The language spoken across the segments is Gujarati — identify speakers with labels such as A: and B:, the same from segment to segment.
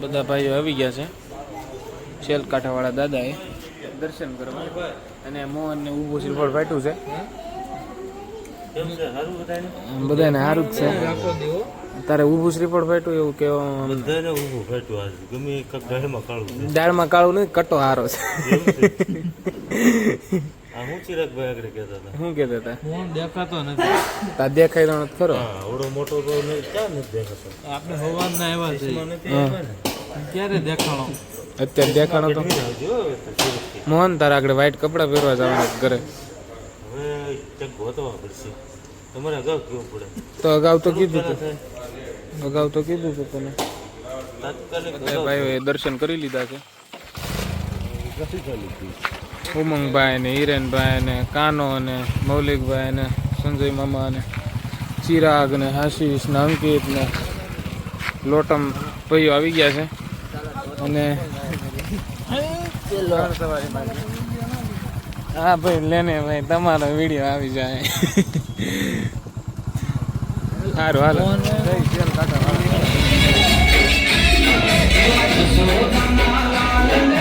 A: બધા ભાઈઓ આવી ગયા છે. શેલ કાંઠાવાળા દાદાએ દર્શન કરવા. અને મોહન ને ઊભું શ્રીફળ ફાટ્યું છે. બધાને સારું જ છે. તારે ઊભું શ્રીફળ ફાટ્યું એવું કેવું
B: બધાને ઊભું ફાટ્યું આજ. ગમે એક દાળમાં કાળું
A: દાળમાં કાળું નહીં કટો હારો છે.
B: હું ચિરાગભાઈ આગળ કહેતા હતા.
A: શું કહેતા હતા?
C: ફોન દેખાતો નથી.
A: તા દેખાય તો નથી ખરો?
B: હા આવડો મોટો તો ક્યાં નથી દેખાતો?
C: આપણે હવારના આવ્યા છે ક્યારે દેખાણો?
A: અત્યારે દેખાણો તો. મોહન તારા આગળ વ્હાઈટ કપડાં પહેરવા જવાના ઘરે.
B: હવે ચક ગોતવા પડશે. તમારે અગાઉ કેવું પડે?
A: તો અગાઉ તો કીધું
B: પેલા
A: અગાઉ તો કીધું તું તને.
B: તાત્કાલિક
A: ભાઈઓએ દર્શન કરી લીધા છે.
B: હતી
A: ઉમંગભાઈ ને હિરેનભાઈ ને કાનો ને મૌલિકભાઈ ને સંજય મામા ને ચિરાગ ને આશીષ ને અંકિત ને લોટમ ભાઈઓ આવી ગયા છે. અને હા ભાઈ, લેને ભાઈ, તમારો વીડિયો આવી જાય. સારું હાલો.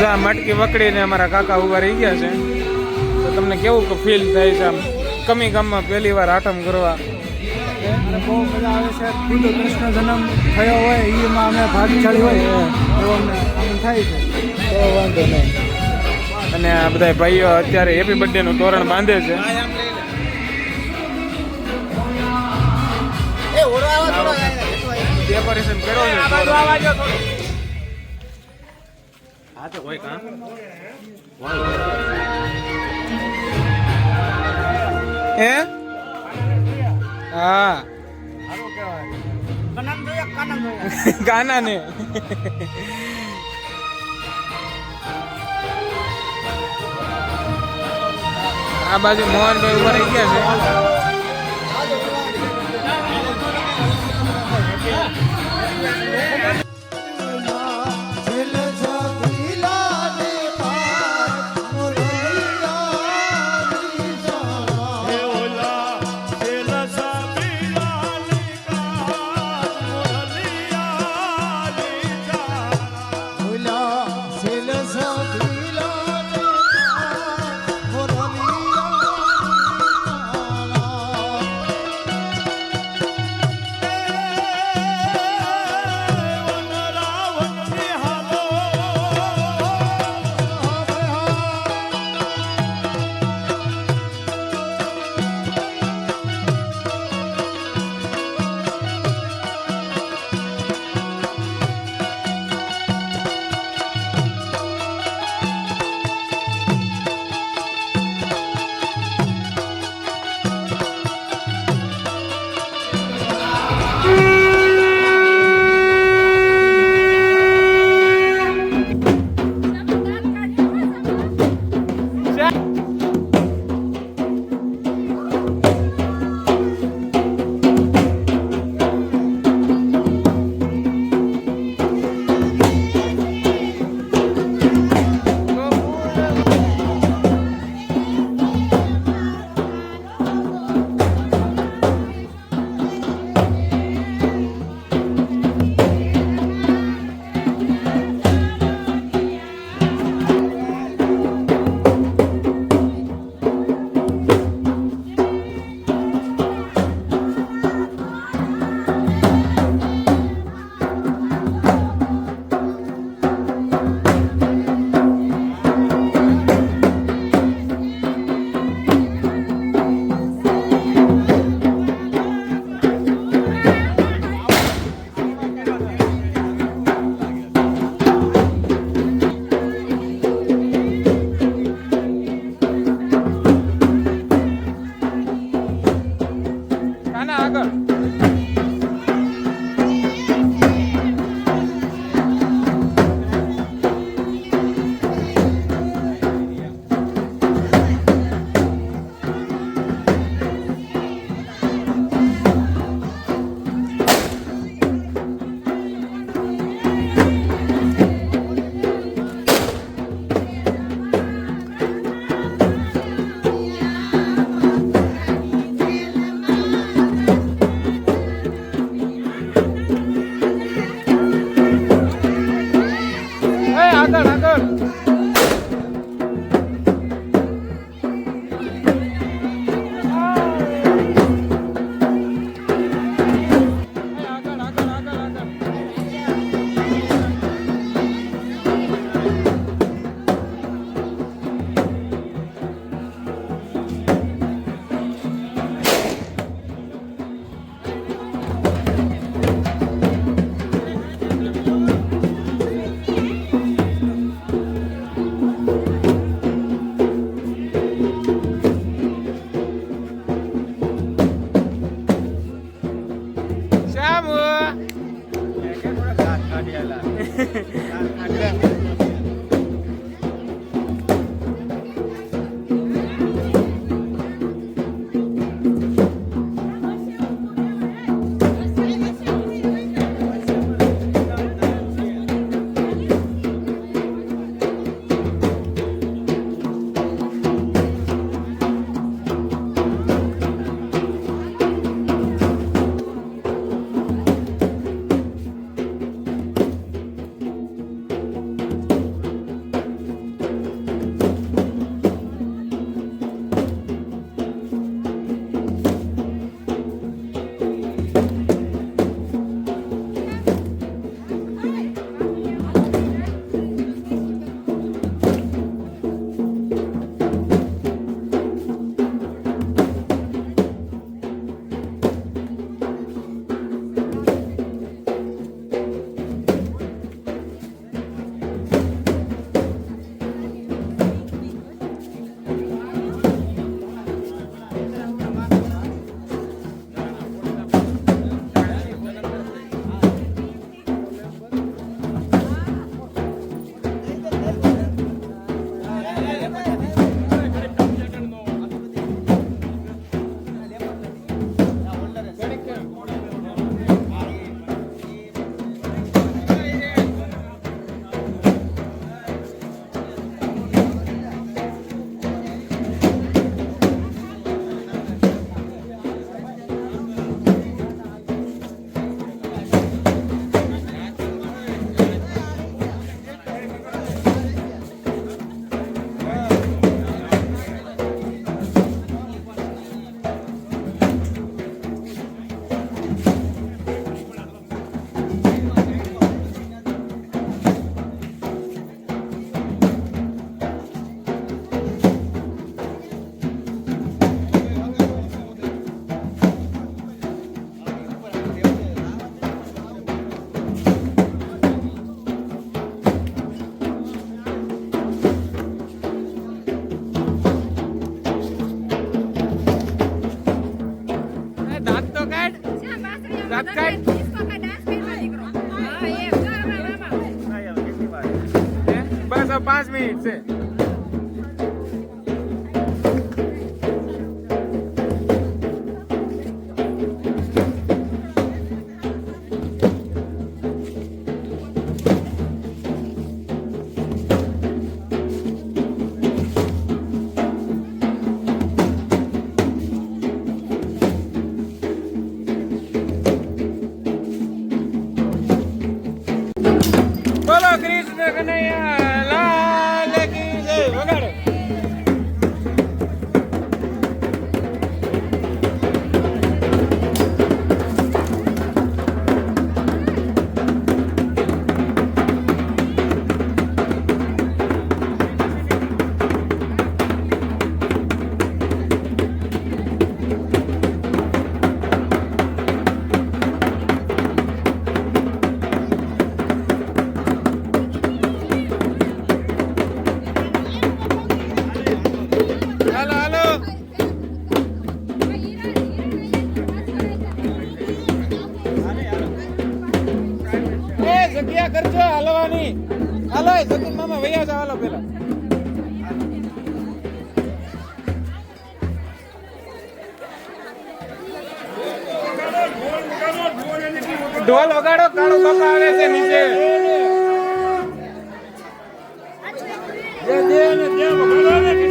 A: જા મટકી વકડીને અમારા કાકા ઊભા રહી ગયા છે. તો તમને કેવું કે ફીલ થાય છે આમ? કમી ગામમાં પહેલી વાર આટમ કરવા.
D: બહુ મજા આવે છે. ખુદ કૃષ્ણ જન્મ થયો હોય એમાં અમે ભાગશાળી હોય એવો અમને થાય છે.
A: તો વાંધો નહીં. અને આ બધા ભાઈઓ અત્યારે હેપી બર્થડે નું તોરણ બાંધે છે. ડેકોરેશન કરો છે. કામ હે? હા. ગાના ને આ બાજુ મોહનભાઈ ઊભા રહી ગયા છે. જગ્યા કરજો હાલવાની. હાલો જતીન મામા, વૈયા જાવ હાલો પેલા. ઢોલ વગાડો, કાળો બાપા આવે છે નીચે. હાથી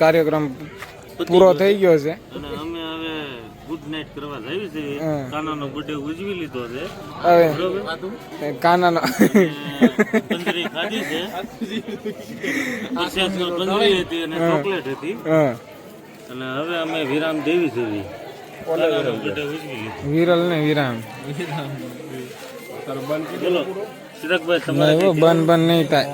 A: કાર્યક્રમ પૂરો થઈ ગયો છે.
B: અને અમે હવે ગુડ નાઈટ કરવા જઈએ છીએ. કાનાનો બર્થડે ઉજવી લીધો છે.
A: હવે કાનાનો
B: પંદરી ખાધી છે. પ્રસાદમાં હતી અને ચોકલેટ હતી. અને હવે અમે વિરામ દેવી લીધો.
A: વિરલ ને વિરામ. બન બન નહીં થાય.